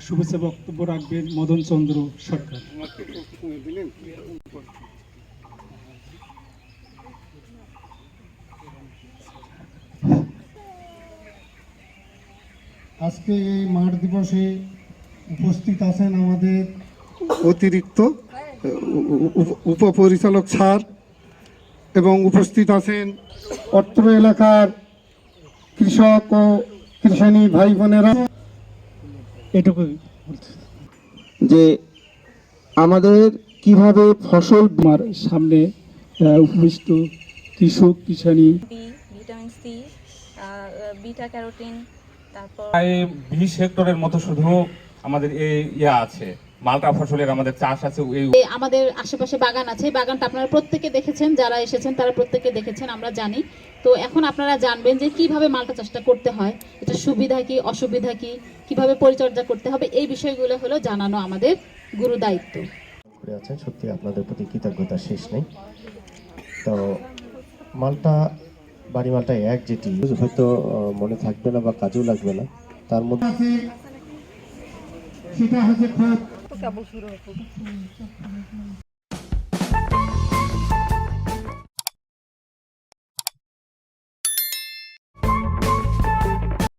শুভেচ্ছা বক্তব্য রাখবেন মদন চন্দ্র সরকার। আজকে এই মাঠ দিবসে উপস্থিত আছেন আমাদের অতিরিক্ত উপ- উপ- উপপরিচালক স্যার এবং উপস্থিত আছেন অত্র এলাকার কৃষক ও কৃষাণী ভাই বোনেরা। এটুকুই যে আমাদের কীভাবে ফসল আমার সামনে উপবিষ্ট কৃষক কিষানি। ভিটামিন সি বিটা ক্যারোটিন তারপর প্রায় বিশ হেক্টরের মতো শুধু আমাদের এই ইয়া আছে। মালটা ফসলের আমাদের চাষ আছে আমাদের আশেপাশে বাগান আছে বাগানটা আপনারা প্রত্যেকে দেখেছেন যারা এসেছেন তারা প্রত্যেকে দেখেছেন আমরা জানি। তো এখন আপনারা জানবেন যে কীভাবে মালটা চাষটা করতে হয় এটা সুবিধা কি অসুবিধা কি কীভাবে পরিচর্যা করতে হবে এই বিষয়গুলো হলো জানানো আমাদের গুরু দায়িত্ব। করে আছেন সত্যি আপনাদের প্রতি কৃতজ্ঞতা শেষ নেই। তো মালটা বাড়ি মালটা এক যেটি হয়তো মনে থাকবে না বা কাজেও লাগবে না। তার মধ্যে সেটা হচ্ছে খুব porque a bolsura não.